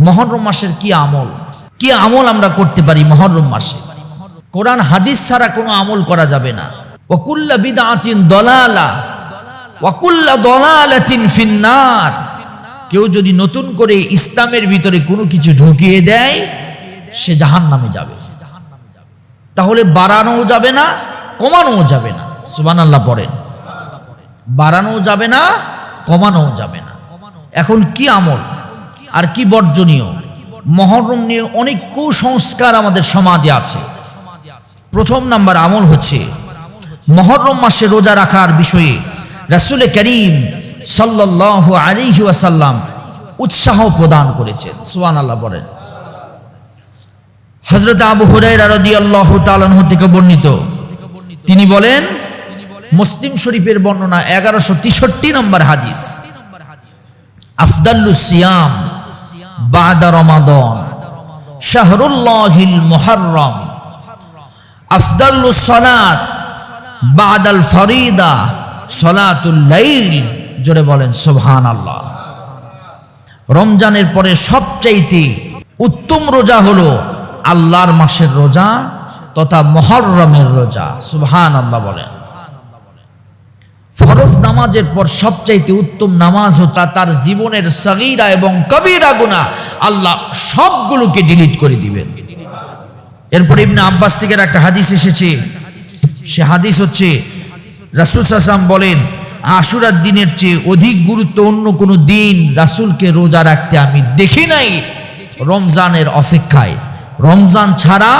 মহরম মাসের কি আমল? কি আমল আমরা করতে পারি মহরম মাসে? কোরআন, হাদিস ছাড়া কোনো আমল করা যাবে না। ওকুল্লা বিদা বিদাতিন দলালা, ওয়াকুল্লা দলালাতিন ফিন্নার। কেউ যদি নতুন করে ইসলামের ভিতরে কোনো কিছু ঢুকিয়ে দেয়, সে জাহান নামে যাবে। তাহলে বাড়ানোও যাবে না, কমানোও যাবে না। সুবান আল্লাহ পড়েন। বাড়ানোও যাবে না, কমানোও যাবে না। এখন কি আমল? আর কি বর্জনীয়? মহরম নিয়ে অনেক কুসংস্কার আমাদের সমাজে আছে। প্রথম নাম্বার আমল হচ্ছে মহরম মাসে রোজা রাখার বিষয়ে রাসুলে করিম সাল্লাহ আলিহি ওয়াসাল্লাম উৎসাহ প্রদান করেছেন। সুয়ান আল্লাহ বলেন। হজরত আবু হুরাইরা রাদিয়াল্লাহু তাআলাহু থেকে বর্ণিত। তিনি বলেন, মুসলিম শরীফের বর্ণনা এগারোশো তেষট্টি নম্বর হাদিস। আফদাল্লু সিয়াম রমাদন। ফরিদা। জোরে বলেন আল্লাহ রমজানের পরে সবচাইতে উত্তম রোজা হলো আল্লাহর মাসের রোজা তথা মহরমের রোজা। সুবহান আল্লাহ বলেন। ফরজ নামাজের পর সবচাইতে উত্তম নামাজ হতা তার জীবনের সগীরা এবং কবিরা গুণা আল্লাহ সবগুলোকে ডিলিট করে দিবেন। এরপর ইবনে আব্বাস থেকে একটা হাদিস এসেছে। সে হাদিস হচ্ছে, রাসুল সাসাম বলেন, আশুরার দিনের চেয়ে অধিক গুরুত্ব অন্য কোনো দিন রাসুলকে রোজা রাখতে আমি দেখি নাই। রমজানের অপেক্ষায়। রমজান ছাড়া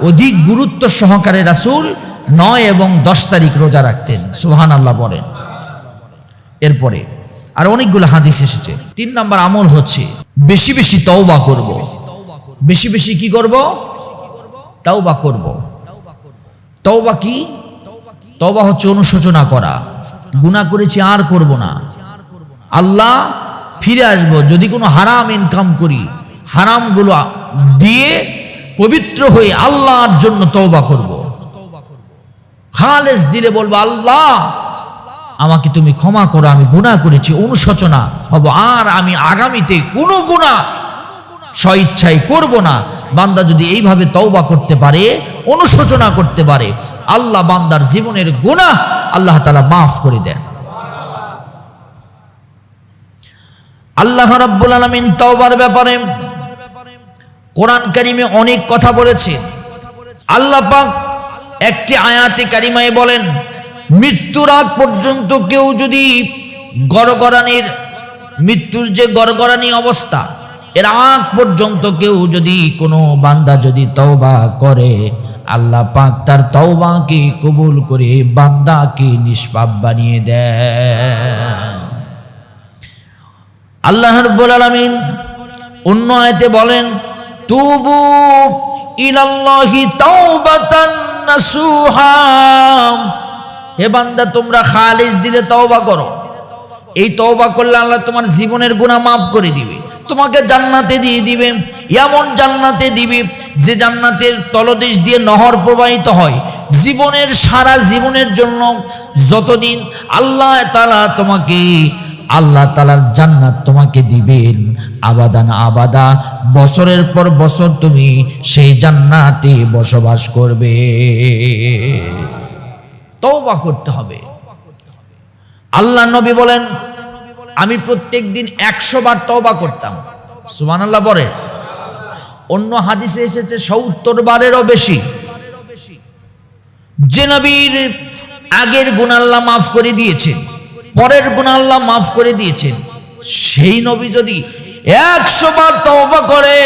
অধিক গুরুত্ব সহকারে রাসুল নয় এবং দশ তারিখ রোজা রাখতেন সুহান আল্লাহ বলেন। এরপরে আর অনেকগুলো হাদিস এসেছে। তিন নম্বর আমল হচ্ছে, বেশি বেশি তওবা করব। বেশি বেশি কি করব? তওবা করব। তওবা কি? তওবা হচ্ছে অনুশোচনা করা। গুনাহ করেছি আর করব না। আল্লাহ ফিরে আসব, যদি কোনো হারাম ইনকাম করি, হারামগুলো দিয়ে পবিত্র হয়ে আল্লাহর জন্য তওবা করব। খালেস দিলে বলব, আল্লাহ, আমাকে তুমি ক্ষমা করো, আমি গুনাহ করেছি, অনুশোচনা হব। আর আমি আগামীতে কোনো গুনাহ স্বইচ্ছায় করব না। বান্দা যদি এইভাবে তওবা করতে পারে, অনুশোচনা করতে পারে, আল্লাহ বান্দার জীবনের গুনাহ আল্লাহ তালা মাফ করে দেন। আল্লাহ রাব্বুল আলামিন তওবার ব্যাপারে কোরআন কারিমে অনেক কথা বলেছে। আল্লাহ পাক একটি আয়াতে কারিমায় বলেন, মৃত্যুর আগ পর্যন্ত কেউ যদি গড়গড়ানির মৃত্যুর যে গড়গড়ানি অবস্থা, এর আগ পর্যন্ত কেউ যদি কোনো বান্দা যদি তওবা করে, আল্লাহ পাক তার তওবাকে কবুল করে বান্দাকে নিষ্পাপ বানিয়ে দেয় আল্লাহ রব্বুল আলামিন অন্য আয়াতে বলেন, তুবু ইলাল্লাহি তাওবাতান নাসুহা হে বান্দা, তোমরা খালিস দিলে তওবা করো। এই তওবা করলে আল্লাহ তোমার জীবনের গুনাহ মাফ করে দিবে। তোমাকে জান্নাতে দিয়ে দিবে। এমন জান্নাতে দিবে যে জান্নাতের তলদেশ দিয়ে নহর প্রবাহিত হয়। জীবনের সারা জীবনের জন্য যতদিন আল্লাহ তাআলা তোমাকে আল্লাহ তালার জান্নাত তোমাকে দিবেন। আবাদান আবাদা, বছরের পর বছর তুমি সেই জান্নাতে বসবাস করবে। তওবা করতে হবে। আল্লাহ নবী বলেন, আমি প্রত্যেক দিন একশো বার তওবা করতাম। সুমান আল্লাহ বলে অন্য হাদিসে এসেছে, সত্তর বারেরও বেশি। যে নবীর আগের গুণ আল্লাহ মাফ করে দিয়েছেন। পরের গুণ আল্লাহ মাফ করে দিয়েছেন। সেই নবী যদি একশো বার তওবা করে,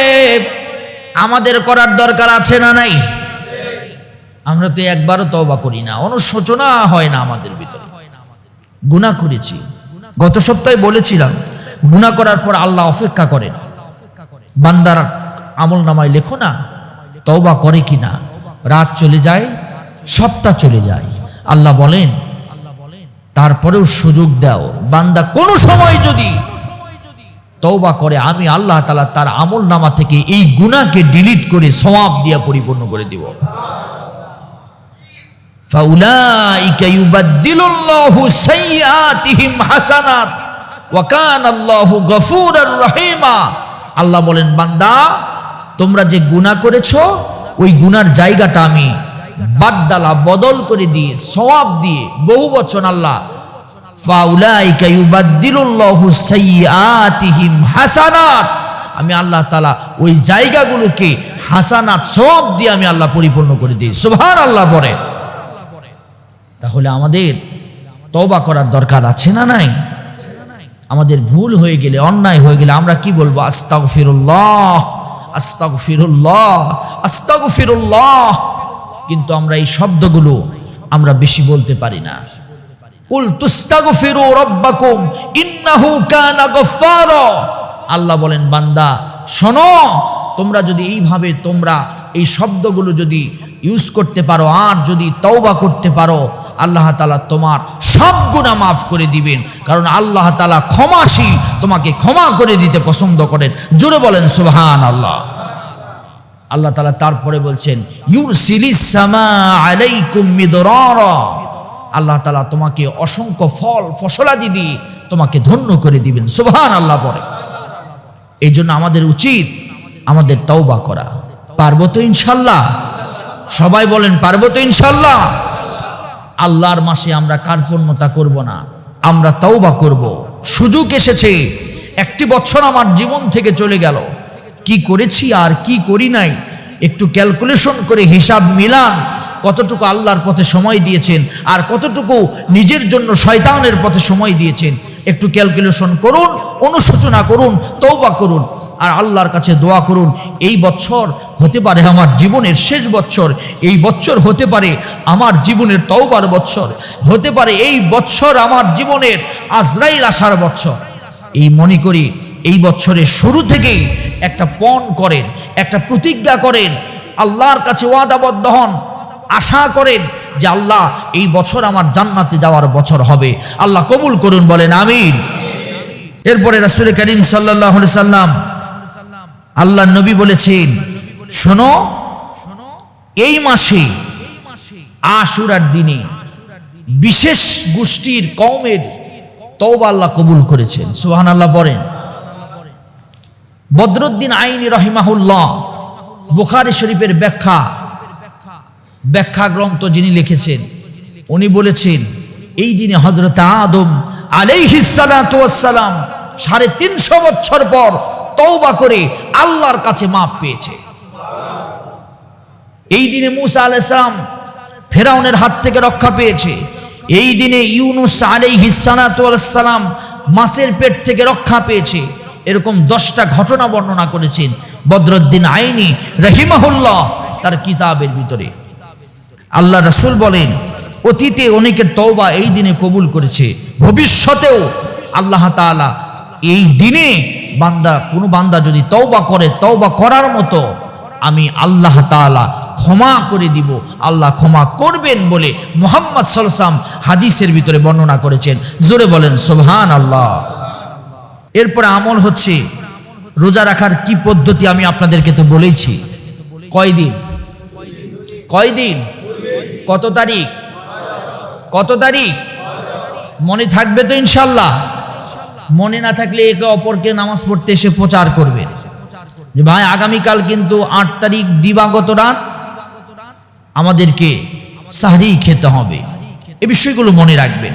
আমাদের করার দরকার আছে না নাই? আমরা তো একবারও তওবা করি না, অনুশোচনা হয় না আমাদের ভিতরে। গুণা করেছি। গত সপ্তাহে বলেছিলাম গুণা করার পর আল্লাহ অপেক্ষা করেন। বান্দার আমল নামায় লেখো না, তওবা করে কিনা। রাত চলে যায়, সপ্তাহ চলে যায়। আল্লাহ বলেন তারপরেও সুযোগ দাও। বান্দা কোনো সময় যদি তওবা করে, আমি আল্লাহ তালা তার আমল নামা থেকে এই গুণাকে ডিলিট করে সমাপ দিয়া পরিপূর্ণ করে দিব। আল্লাহ বলেন, বান্দা, তোমরা যে গুণা করেছ, ওই গুনার জায়গাটা আমি বাদদালা বদল করে দিয়ে, সওয়াব দিয়ে বহু বচন আল্লাহ ফাউলাইকা ইউবাদদিলুল্লাহু সাইয়্যাতিহিম আমি আল্লাহ তাআলা ওই জায়গাগুলোকে হাসানাত, সওয়াব দিয়ে আমি আল্লাহ পরিপূর্ণ করে দিই। সুবহানাল্লাহ পরে তাহলে আমাদের তবা করার দরকার আছে না নাই? আমাদের ভুল হয়ে গেলে, অন্যায় হয়ে গেলে আমরা কি বলব? আস্তাগফিরুল্লাহ আস্তাগফিরুল্লাহ আস্তাগফিরুল্লাহ। কিন্তু আমরা এই শব্দগুলো আমরা বেশি বলতে পারি না। আল্লাহ বলেন, বান্দা, শোনো, তোমরা যদি এইভাবে তোমরা এই শব্দগুলো যদি ইউজ করতে পারো, আর যদি তওবা করতে পারো, আল্লাহ তালা তোমার সব গুণা মাফ করে দিবেন। কারণ আল্লাহ তালা ক্ষমাশীল, তোমাকে ক্ষমা করে দিতে পছন্দ করেন। জোরে বলেন সুবহান আল্লাহ আল্লাহ তালা তারপরে বলছেন আল্লাহ তালা তোমাকে অসংখ্য ফল, ফসলাদি দিয়ে তোমাকে ধন্য করে দিবেন। সুবহান আল্লাহ পরে এই জন্য আমাদের উচিত আমাদের তওবা করা। পারব তো ইনশাল্লাহ? সবাই বলেন, পারব তো ইনশাল্লাহ? আল্লাহর মাসে আমরা কার্পণ্যতা করব না, আমরা তওবা করব। সুযোগ এসেছে। একটি বছর আমার জীবন থেকে চলে গেল। কি করেছি আর কি করি নাই? একটু ক্যালকুলেশন করে হিসাব মিলান, কতটুকু আল্লাহর পথে সময় দিয়েছেন আর কতটুকু নিজের জন্য শয়তানের পথে সময় দিয়েছেন। একটু ক্যালকুলেশন করুন, অনুশোচনা করুন তৌবা করুন আর আল্লাহর কাছে দোয়া করুন। এই বছর হতে পারে আমার জীবনের শেষ বছর, এই বছর হতে পারে আমার জীবনের তওবার বছর, হতে পারে এই বছর আমার জীবনের আজরাইল আসার বছর। এই মনে করি, এই বছরের শুরু থেকেই একটা পণ করেন, একটা প্রতিজ্ঞা করেন, আল্লাহর কাছে ওয়াদাবদ্ধ হন, আশা করেন যে আল্লাহ এই বছর আমার জান্নাতে যাওয়ার বছর হবে। আল্লাহ কবুল করুন, বলেন আমিন। এরপরে রাসুল করিম সাল্লাহ সাল্লাম আল্লাহ নবী বলেছেন, শোনো, এই মাসে আশুরার দিনে বিশেষ গোষ্ঠীর কওমের তওবা আল্লাহ কবুল করেছেন। সুহান আল্লাহ বলেন। বদরুদ্দিন আইনি রহিমাহুল্লাহ বুখারি শরীফের ব্যাখ্যা। ব্যাখ্যা গ্রন্থ যিনি লিখেছেন, উনি বলেছেন, এই দিনে হজরত আদম আলাইহিসালাম সাড়ে তিনশো বছর পর তওবা করে আল্লাহর কাছে মাপ পেয়েছে। এই দিনে মুসা আলাইসালাম ফেরাউনের হাত থেকে রক্ষা পেয়েছে। এই দিনে ইউনুস আলাইহিসালাম মাছের পেট থেকে রক্ষা পেয়েছে। এরকম দশটা ঘটনা বর্ণনা করেছেন বদরুদ্দিন আইনি রহিমাহুল্লাহ তার কিতাবের ভিতরে। আল্লাহ রসুল বলেন, অতীতে অনেকের তওবা এই দিনে কবুল করেছে, ভবিষ্যতেও আল্লাহ তাআলা এই দিনে বান্দা, কোনো বান্দা যদি তওবা করে, তওবা করার মতো, আমি আল্লাহ তাআলা ক্ষমা করে দিব, আল্লাহ ক্ষমা করবেন বলে মোহাম্মদ সালসাম হাদিসের ভিতরে বর্ণনা করেছেন। জোরে বলেন সোহান আল্লাহ এরপরে আমল হচ্ছে, রোজা রাখার কি পদ্ধতি আমি আপনাদেরকে তো বলেছি কয়দিন? কয়দিন? কত তারিখ? কত তারিখ? মনে থাকবে তো ইনশাল্লাহ। মনে না থাকলে একে অপরকে নামাজ পড়তে এসে প্রচার করবে। যে ভাই, আগামীকাল কিন্তু আট তারিখ দিবাগত রাত, আমাদেরকে সাহরি খেতে হবে। এ বিষয়গুলো মনে রাখবেন।